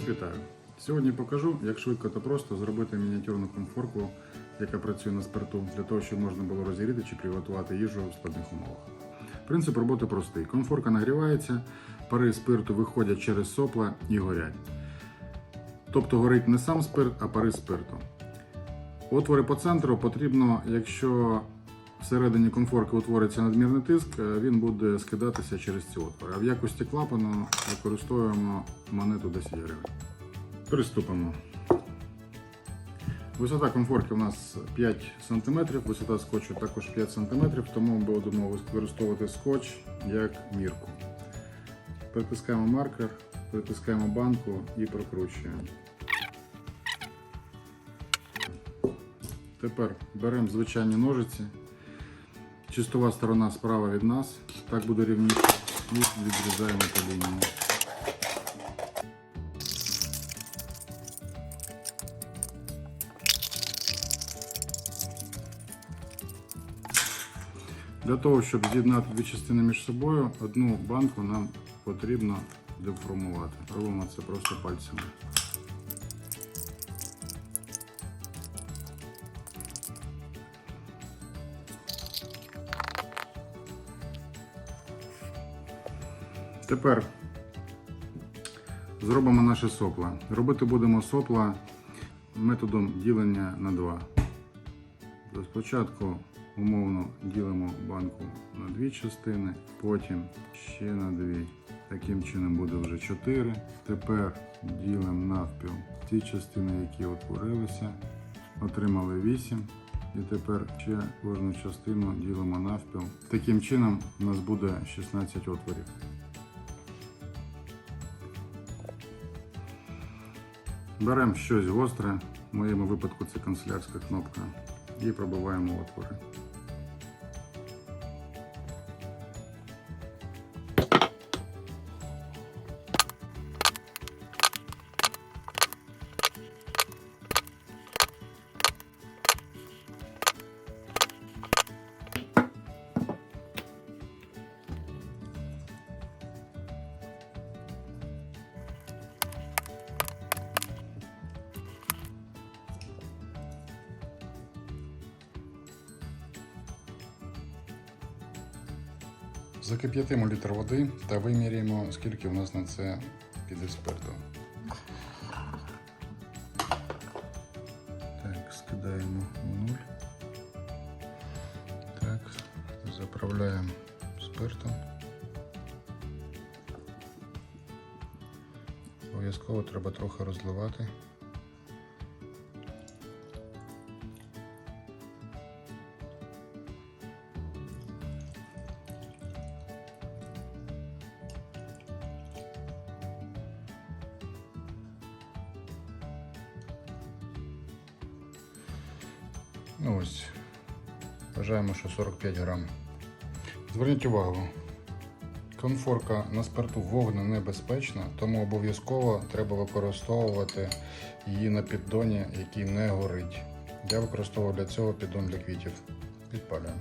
Всіх вітаю! Сьогодні покажу, як швидко та просто зробити мініатюрну комфорку, яка працює на спирту, для того, щоб можна було розігріти чи приготувати їжу в складних умовах. Принцип роботи простий. Комфорка нагрівається, пари спирту виходять через сопла і горять. Тобто горить не сам спирт, а пари спирту. Отвори по центру потрібно, якщо всередині комфорки утвориться надмірний тиск, е, він буде скидатися через ці отвори. А в якості клапану використовуємо монету 10 гривень. Приступимо. Висота комфорки у нас 5 см, висота скотчу також 5 см, тому ми будемо використовувати скотч як мірку. Притискаємо маркер, притискаємо банку і прокручуємо. Тепер беремо звичайні ножиці. Чистова сторона справа від нас. Так буде рівніше. І відрізаємо по лінії. Для того, щоб з'єднати дві частини між собою, одну банку нам потрібно деформувати. Робимо це просто пальцями. Тепер зробимо наші сопла. Робити будемо сопла методом ділення на 2. Спочатку умовно ділимо банку на дві частини, потім ще на дві. Таким чином буде вже 4. Тепер ділимо навпіл ті частини, які утворилися. Отримали 8. І тепер ще кожну частину ділимо навпіл. Таким чином у нас буде 16 отворів. Беремо щось гостре, в моєму випадку це канцелярська кнопка, і пробиваємо отвори. Закип'ятимо літр води та виміряємо, скільки у нас на це піде спирту. Так, скидаємо в нуль. Так, заправляємо спиртом. Обов'язково треба трохи розливати. Ну ось, вважаємо, що 45 грам. Зверніть увагу, конфорка на спирту вогненебезпечна, тому обов'язково треба використовувати її на піддоні, який не горить. Я використовував для цього піддон для квітів. Підпалюємо.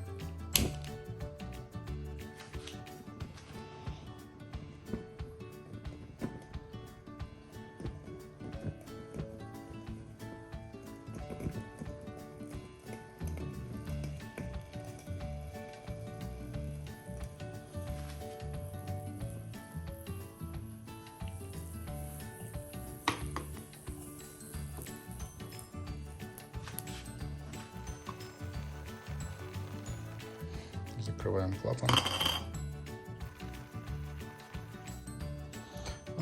Закриваємо клапан.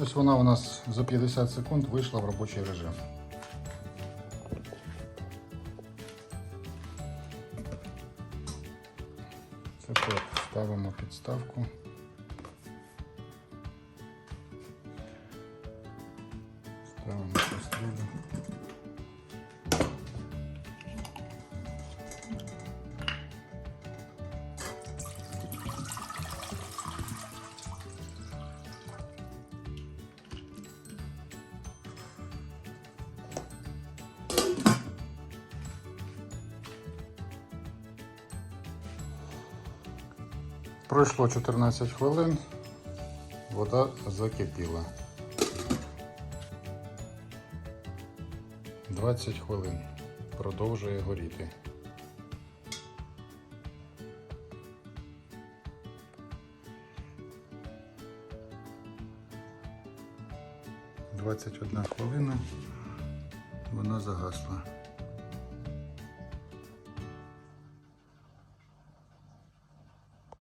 Ось вона у нас за 50 секунд вийшла в робочий режим. Тепер ставимо підставку. Ставимо кастрюлю. Пройшло 14 хвилин, вода закипіла. 20 хвилин. Продовжує горіти. Двадцять одна хвилина. Вона загасла.